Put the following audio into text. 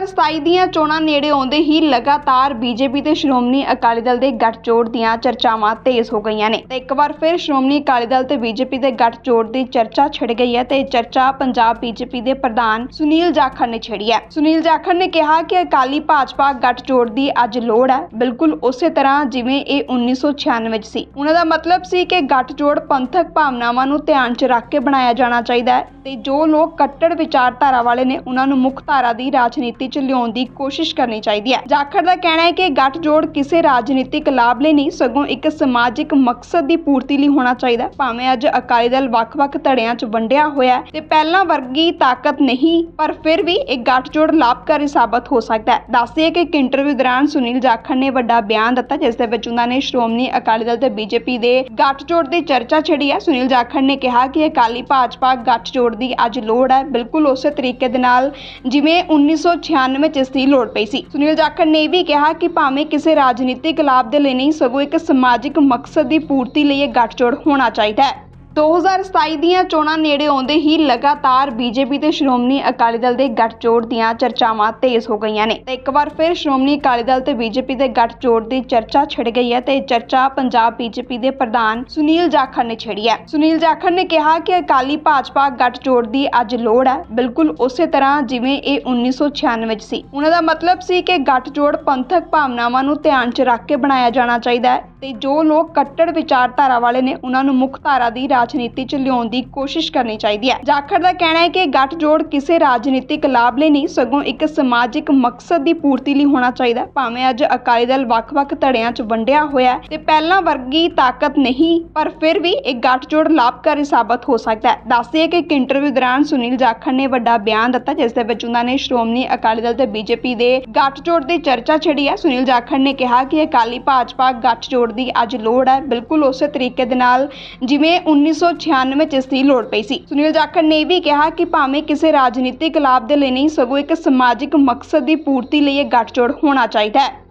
2027 ਦੀਆਂ ਚੋਣਾਂ ਨੇੜੇ ਆਉਂਦੇ ਹੀ ਲਗਾਤਾਰ ਬੀਜੇਪੀ ਤੇ ਸ਼੍ਰੋਮਣੀ ਅਕਾਲੀ ਦਲ ਦੇ ਗੱਠਜੋੜ ਦੀਆਂ ਚਰਚਾਵਾਂ ਤੇਜ਼ ਹੋ ਗਈਆਂ ਨੇ। ਤੇ ਇੱਕ ਵਾਰ ਫਿਰ ਸ਼੍ਰੋਮਣੀ ਅਕਾਲੀ ਦਲ ਤੇ ਬੀਜੇਪੀ ਦੇ ਗੱਠਜੋੜ ਦੀ ਚਰਚਾ ਛਿੜ ਗਈ ਹੈ ਤੇ ਚਰਚਾ ਪੰਜਾਬ ਬੀਜੇਪੀ ਦੇ ਪ੍ਰਧਾਨ ਸੁਨੀਲ ਜਾਖੜ ਨੇ ਛੇੜੀ ਹੈ। ਸੁਨੀਲ ਜਾਖੜ ਨੇ ਕਿਹਾ ਕਿ ਅਕਾਲੀ ਭਾਜਪਾ ਗੱਠਜੋੜ ਦੀ ਅੱਜ ਲੋੜ ਹੈ। ਬਿਲਕੁਲ ਉਸੇ ਤਰ੍ਹਾਂ ਜਿਵੇਂ ਇਹ 1996 ਵਿੱਚ ਸੀ। ਉਹਨਾਂ ਦਾ ਮਤਲਬ ਸੀ ਕਿ ਗੱਠਜੋੜ ਪੰਥਕ ਭਾਵਨਾਵਾਂ ਨੂੰ ਧਿਆਨ 'ਚ ਰੱਖ ਕੇ ਬਣਾਇਆ ਜਾਣਾ ਚਾਹੀਦਾ ਹੈ ਤੇ ਜੋ ਲੋਕ ਕੱਟੜ ਵਿਚਾਰਧਾਰਾ ਵਾਲੇ ਨੇ ਉਹਨਾਂ ਨੂੰ ਮੁੱਖ ਧਾਰਾ ਦੀ ਰਾਜਨੀਤੀ 'ਚ ਲਿਆਉਣ ਦੀ ਕੋਸ਼ਿਸ਼ ਕਰਨੀ ਚਾਹੀਦੀ ਹੈ। ਜਾਖੜ ਦਾ ਕਹਿਣਾ ਹੈ ਕਿ ਗੱਠਜੋੜ ਕਿਸੇ ਰਾਜਨੀਤਿਕ ਲਾਭ ਲਈ ਨਹੀਂ, ਸਗੋਂ ਇੱਕ ਸਮਾਜਿਕ ਮਕਸਦ ਦੀ ਪੂਰਤੀ ਲਈ ਹੋਣਾ ਚਾਹੀਦਾ ਭਾਵੇਂ ਅੱਜ ਅਕਾਲੀ ਦਲ ਵੱਖ-ਵੱਖ ਧੜਿਆਂ 'ਚ ਵੰਡਿਆ ਹੋਇਆ ਤੇ ਪਹਿਲਾਂ ਵਰਗੀ ਤਾਕਤ ਨਹੀਂ, ਪਰ ਫਿਰ ਵੀ ਇਹ ਗੱਠਜੋੜ ਲਾਭਕਾਰੀ ਸਾਬਤ ਹੋ ਸਕਦਾ ਹੈ। ਦੱਸਦੇ ਕਿ ਇੱਕ ਇੰਟਰਵਿਊ ਦੌਰਾਨ ਸੁਨੀਲ ਜਾਖੜ ਨੇ ਵੱਡਾ ਬਿਆਨ ਦਿੱਤਾ, ਜਿਸ ਦੇ ਵਿੱਚ ਉਹਨਾਂ ਨੇ ਸ਼੍ਰੋਮਣੀ ਅਕਾਲੀ ਦਲ ਤੇ ਬੀਜੇਪੀ ਦੇ ਗੱਠਜੋੜ ਦੀ ਚਰਚਾ ਛੇੜੀ ਹੈ। ਸੁਨੀਲ ਜਾਖੜ ਨੇ ਕਿਹਾ ਕਿ ਅਕਾਲੀ ਭਾਜਪਾ ਗੱਠਜੋੜ ਦੀ ਅੱਜ ਲੋੜ ਹੈ। ਬਿਲਕੁਲ ਉਸੇ ਤਰੀਕੇ ਦੇ ਨਾਲ ਜਿਵੇਂ 1996 ਚ ਇਸ ਦੀ ਲੋੜ ਪਈ ਸੀ। ਸੁਨੀਲ ਜਾਖੜ ਨੇ ਇਹ ਵੀ ਕਿਹਾ ਕਿ ਭਾਵੇਂ ਕਿਸੇ ਰਾਜਨੀਤਿਕ ਲਾਭ ਦੇ ਲਈ ਨਹੀਂ, ਸਗੋਂ ਇੱਕ ਸਮਾਜਿਕ ਮਕਸਦ ਦੀ ਪੂਰਤੀ ਲਈ ਇਹ ਗੱਠਜੋੜ ਹੋਣਾ ਚਾਹੀਦਾ ਹੈ। 2027 ਦੀਆਂ ਚੋਣਾਂ ਨੇੜੇ ਆਉਂਦੇ ਹੀ ਲਗਾਤਾਰ ਬੀਜੇਪੀ ਤੇ ਸ਼੍ਰੋਮਣੀ ਅਕਾਲੀ ਦਲ ਦੇ ਗੱਠਜੋੜ ਦੀਆਂ ਚਰਚਾਵਾਂ ਤੇਜ਼ ਹੋ ਗਈਆਂ ਨੇ। ਤੇ ਇੱਕ ਵਾਰ ਫਿਰ ਸ਼੍ਰੋਮਣੀ ਅਕਾਲੀ ਦਲ ਤੇ ਬੀਜੇਪੀ ਦੇ ਗੱਠਜੋੜ ਦੀ ਚਰਚਾ ਛਿੜ ਗਈ ਹੈ ਤੇ ਇਹ ਚਰਚਾ ਪੰਜਾਬ ਬੀਜੇਪੀ ਦੇ ਪ੍ਰਧਾਨ ਸੁਨੀਲ ਜਾਖੜ ਨੇ ਛੇੜੀ ਹੈ। ਸੁਨੀਲ ਜਾਖੜ ਨੇ ਕਿਹਾ ਕਿ ਅਕਾਲੀ ਭਾਜਪਾ ਗੱਠਜੋੜ ਦੀ ਅੱਜ ਲੋੜ ਹੈ। ਬਿਲਕੁਲ ਉਸੇ ਤਰ੍ਹਾਂ ਜਿਵੇਂ ਇਹ 1996 ਵਿੱਚ ਸੀ। ਉਹਨਾਂ ਦਾ ਮਤਲਬ ਸੀ ਕਿ ਗੱਠਜੋੜ ਪੰਥਕ ਭਾਵਨਾਵਾਂ ਨੂੰ ਧਿਆਨ 'ਚ ਰੱਖ ਕੇ ਬਣਾਇਆ ਜਾਣਾ ਚਾਹੀਦਾ ਹੈ। ਤੇ ਜੋ ਲੋਕ ਕੱਟੜ ਵਿਚਾਰਧਾਰਾ ਵਾਲੇ ਨੇ ਉਹਨਾਂ ਨੂੰ ਮੁੱਖ ਧਾਰਾ ਦੀ ਰਾਜਨੀਤੀ 'ਚ ਲਿਆਉਣ ਦੀ ਕੋਸ਼ਿਸ਼ ਕਰਨੀ ਚਾਹੀਦੀ ਹੈ। ਜਾਖੜ ਦਾ ਕਹਿਣਾ ਹੈ ਕਿ ਗੱਠਜੋੜ ਕਿਸੇ ਰਾਜਨੀਤਿਕ ਲਾਭ ਲਈ ਨਹੀਂ, ਸਗੋਂ ਇੱਕ ਸਮਾਜਿਕ ਮਕਸਦ ਦੀ ਪੂਰਤੀ ਲਈ ਹੋਣਾ ਚਾਹੀਦਾ ਭਾਵੇਂ ਅੱਜ ਅਕਾਲੀ ਦਲ ਵੱਖ-ਵੱਖ ਧੜਿਆਂ 'ਚ ਵੰਡਿਆ ਹੋਇਆ ਤੇ ਪਹਿਲਾਂ ਵਰਗੀ ਤਾਕਤ ਨਹੀਂ, ਪਰ ਫਿਰ ਵੀ ਇਹ ਗੱਠਜੋੜ ਲਾਭਕਾਰੀ ਸਾਬਤ ਹੋ ਸਕਦਾ ਹੈ। ਦੱਸਦੇ ਕਿ ਇੱਕ ਇੰਟਰਵਿਊ ਦੌਰਾਨ ਸੁਨੀਲ ਜਾਖੜ ਨੇ ਵੱਡਾ ਬਿਆਨ ਦਿੱਤਾ, ਜਿਸ ਦੇ ਵਿੱਚ ਉਹਨਾਂ ਨੇ ਸ਼੍ਰੋਮਣੀ ਅਕਾਲੀ ਦਲ ਤੇ ਬੀਜੇਪੀ ਦੇ ਗੱਠਜੋੜ ਦੀ ਚਰਚਾ ਛੇੜੀ ਹੈ। ਸੁਨੀਲ ਜਾਖੜ ਨੇ ਕਿਹਾ ਕਿ ਅਕਾਲੀ ਭਾਜਪਾ ਗੱਠਜੋੜ ਦੀ ਅੱਜ ਲੋੜ ਹੈ। ਬਿਲਕੁਲ ਉਸੇ ਤਰੀਕੇ ਦੇ ਨਾਲ ਜਿਵੇਂ 1996 ਚ ਇਸ ਦੀ ਲੋੜ ਪਈ ਸੀ। ਸੁਨੀਲ ਜਾਖੜ ਨੇ ਇਹ ਵੀ ਕਿਹਾ ਕਿ ਭਾਵੇਂ ਕਿਸੇ ਰਾਜਨੀਤਿਕ ਲਾਭ ਦੇ ਲਈ ਨਹੀਂ, ਸਗੋਂ ਇੱਕ ਸਮਾਜਿਕ ਮਕਸਦ ਦੀ ਪੂਰਤੀ ਲਈ ਇਹ ਗੱਠਜੋੜ ਹੋਣਾ ਚਾਹੀਦਾ ਹੈ।